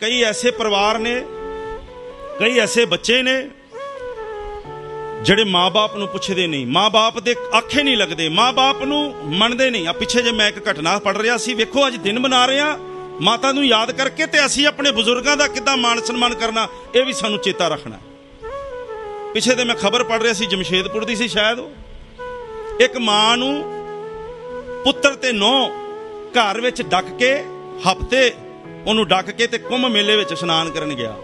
ਕਈ ਐਸੇ ਪਰਿਵਾਰ ਨੇ, ਕਈ ਐਸੇ ਬੱਚੇ ਨੇ, ਜਿਹੜੇ ਮਾਪੇ ਨੂੰ ਪੁੱਛਦੇ ਨਹੀਂ। ਮਾਪੇ ਦੇ ਆਖੇ ਨਹੀਂ ਲੱਗਦੇ ਮਾਪੇ ਨੂੰ ਮੰਨਦੇ ਨਹੀਂ। ਆ ਪਿੱਛੇ ਜੇ ਮੈਂ ਇੱਕ ਘਟਨਾ ਪੜ ਰਿਹਾ ਸੀ, ਵੇਖੋ, ਅੱਜ ਦਿਨ ਮਨਾ ਰਹੇ ਆ ਮਾਤਾ ਨੂੰ ਯਾਦ ਕਰਕੇ ਤੇ ਅਸੀਂ ਆਪਣੇ ਬਜ਼ੁਰਗਾਂ ਦਾ ਕਿੱਦਾਂ ਮਾਣ ਸਨਮਾਨ ਕਰਨਾ, ਇਹ ਵੀ ਸਾਨੂੰ ਚੇਤਾ ਰੱਖਣਾ ਪਿੱਛੇ ਤੇ ਮੈਂ ਖਬਰ ਪੜ ਰਿਹਾ ਸੀ, ਜਮਸ਼ੇਦਪੁਰ ਦੀ ਸੀ ਸ਼ਾਇਦ ਉਹ। ਇੱਕ ਮਾਂ ਨੂੰ ਪੁੱਤਰ ਤੇ ਨੌ ਘਰ ਵਿੱਚ ਡੱਕ ਕੇ ਹਫ਼ਤੇ ਉਹਨੂੰ ਡੱਕ ਕੇ ਤੇ ਕੁੰਭ ਮੇਲੇ ਵਿੱਚ ਇਸ਼ਨਾਨ ਕਰਨ ਗਿਆ।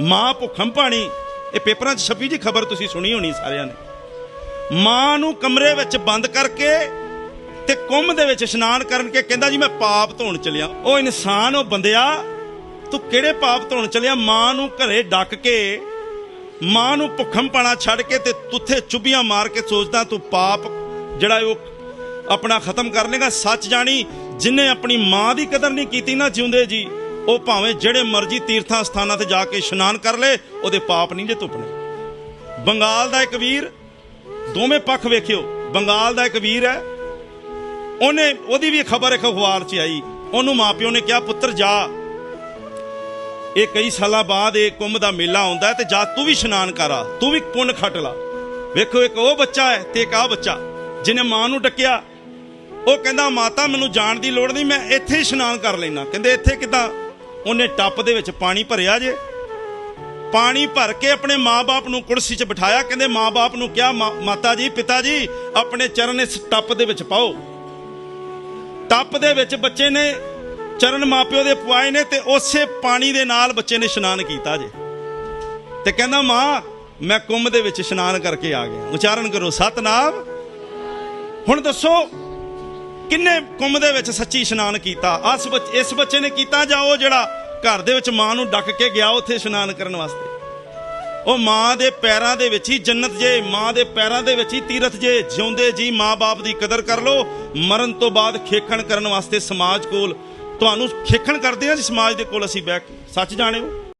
ਮਾਂ ਭੁੱਖਮ ਪਾਣੀ ਇਹ ਪੇਪਰਾਂ 'ਚ ਛਪੀ ਜੀ ਖਬਰ ਤੁਸੀਂ ਸੁਣੀ ਹੋਣੀ ਸਾਰਿਆਂ ਨੇ। ਮਾਂ ਨੂੰ ਕਮਰੇ ਵਿੱਚ ਬੰਦ ਕਰਕੇ ਤੇ ਕੁੰਭ ਦੇ ਵਿੱਚ ਇਸ਼ਨਾਨ ਕਰਨ ਕੇ ਕਹਿੰਦਾ ਜੀ, ਮੈਂ ਪਾਪ ਧੋਣ ਚਲਿਆ। ਉਹ ਇਨਸਾਨ, ਉਹ ਬੰਦਿਆ, ਤੂੰ ਕਿਹੜੇ ਪਾਪ ਧੋਣ ਚਲਿਆ? ਮਾਂ ਨੂੰ ਘਰੇ ਡੱਕ ਕੇ, ਮਾਂ ਨੂੰ ਭੁੱਖਮ ਪਾਣਾ ਛੱਡ ਕੇ ਤੇ ਤੁੱਥੇ ਚੁੱਭੀਆਂ ਮਾਰ ਕੇ ਸੋਚਦਾ, ਤੂੰ ਪਾਪ ਜਿਹੜਾ ਉਹ ਆਪਣਾ ਖਤਮ ਕਰ ਲੇਗਾ, ਸੱਚ ਜਾਣੀ ਜਿਨੇ ਆਪਣੀ ਮਾਂ ਦੀ ਕਦਰ ਨਹੀਂ ਕੀਤੀ ਨਾ ਜਿਉਂਦੇ ਜੀ, ਉਹ ਭਾਵੇਂ ਜਿਹੜੇ ਮਰਜ਼ੀ ਤੀਰਥਾਂ ਸਥਾਨਾਂ ਤੇ ਜਾ ਕੇ ਇਸ਼ਨਾਨ ਕਰ ਲੇ, ਉਹਦੇ ਪਾਪ ਨਹੀਂ ਜੇ ਤੁਪਣੇ ਬੰਗਾਲ ਦਾ ਇੱਕ ਵੀਰ, ਦੋਵੇਂ ਪੱਖ ਵੇਖਿਓ, ਬੰਗਾਲ ਦਾ ਇੱਕ ਵੀਰ ਹੈ, ਉਹਨੇ, ਉਹਦੀ ਵੀ ਖਬਰ ਇੱਕ ਅਖਬਾਰ 'ਚ ਆਈ, ਉਹਨੂੰ ਮਾਪਿਓ ਨੇ ਕਿਹਾ, ਪੁੱਤਰ, ਜਾ। ਇਹ ਕਈ ਸਾਲਾਂ ਬਾਅਦ ਇਹ ਕੁੰਭ ਦਾ ਮੇਲਾ ਆਉਂਦਾ ਹੈ ਤੇ ਜਾ, ਤੂੰ ਵੀ ਇਸ਼ਨਾਨ ਕਰਾ ਤੂੰ ਵੀ ਪੁੰਨ ਖੱਟ ਲਾ। ਵੇਖੋ, ਇੱਕ ਉਹ ਬੱਚਾ ਹੈ ਤੇ ਇੱਕ ਆ ਬੱਚਾ, ਜਿਹਨੇ ਮਾਂ ਨੂੰ ਡੱਕਿਆ ਉਹ ਕਹਿੰਦਾ, ਮਾਤਾ, ਮੈਨੂੰ ਜਾਣ ਦੀ ਲੋੜ ਨਹੀਂ, ਮੈਂ ਇੱਥੇ ਹੀ ਇਸ਼ਨਾਨ ਕਰ ਲੈਣਾ ਕਹਿੰਦੇ, ਇੱਥੇ ਕਿਦਾਂ? ਉਹਨੇ ਟੱਪ ਦੇ ਵਿੱਚ ਪਾਣੀ ਭਰਿਆ ਜੇ। ਪਾਣੀ ਭਰ ਕੇ ਆਪਣੇ ਮਾਪੇ ਨੂੰ ਕੁਰਸੀ 'ਚ ਬਿਠਾਇਆ। ਕਹਿੰਦੇ ਮਾਪੇ ਨੂੰ ਕਿਹਾ ਮਾਤਾ ਜੀ, ਪਿਤਾ ਜੀ, ਆਪਣੇ ਚਰਨ ਇਸ ਟੱਪ ਦੇ ਵਿੱਚ ਪਾਓ। ਟੱਪ ਦੇ ਵਿੱਚ ਬੱਚੇ ਨੇ, ਚਰਨ ਮਾਪਿਓ ਦੇ ਪਵਾਏ ਨੇ ਤੇ ਉਸੇ ਪਾਣੀ ਦੇ ਨਾਲ ਬੱਚੇ ਨੇ ਇਸ਼ਨਾਨ ਕੀਤਾ ਜੇ। ਤੇ ਕਹਿੰਦਾ, ਮਾਂ, ਮੈਂ ਕੁੰਭ ਦੇ ਵਿੱਚ ਇਸ਼ਨਾਨ ਕਰਕੇ ਆ ਗਿਆ। ਉਚਾਰਨ ਕਰੋ, ਸਤਨਾਮ। ਹੁਣ ਦੱਸੋ ਕਿੰਨੇ ਕੁੰਭ ਦੇ ਵਿੱਚ ਸੱਚੀ ਇਸ਼ਨਾਨ ਕੀਤਾ? ਆਸ ਬੱਚ- ਇਸ ਬੱਚੇ ਨੇ ਕੀਤਾ ਜਾਂ ਉਹ ਜਿਹੜਾ ਘਰ ਦੇ ਵਿੱਚ ਮਾਂ ਨੂੰ ਡੱਕ ਕੇ ਗਿਆ ਉੱਥੇ ਇਸ਼ਨਾਨ ਕਰਨ ਵਾਸਤੇ? ਉਹ ਮਾਂ ਦੇ ਪੈਰਾਂ ਦੇ ਵਿੱਚ ਹੀ ਜੰਨਤ ਜੇ, ਮਾਂ ਦੇ ਪੈਰਾਂ ਦੇ ਵਿੱਚ ਹੀ ਤੀਰਥ ਜੇ, ਜਿਉਂਦੇ ਜੀ ਮਾਂ-ਬਾਪ ਦੀ ਕਦਰ ਕਰ ਲੋ ਮਰਨ ਤੋਂ ਬਾਅਦ ਖੇਖਣ ਕਰਨ ਵਾਸਤੇ ਸਮਾਜ ਕੋਲ, ਤੁਹਾਨੂੰ ਖੇਖਣ ਕਰਦੇ ਆ ਜੀ ਸਮਾਜ ਦੇ ਕੋਲ ਅਸੀਂ ਬਹਿ ਕੇ। ਸੱਚ ਜਾਣਿਓ?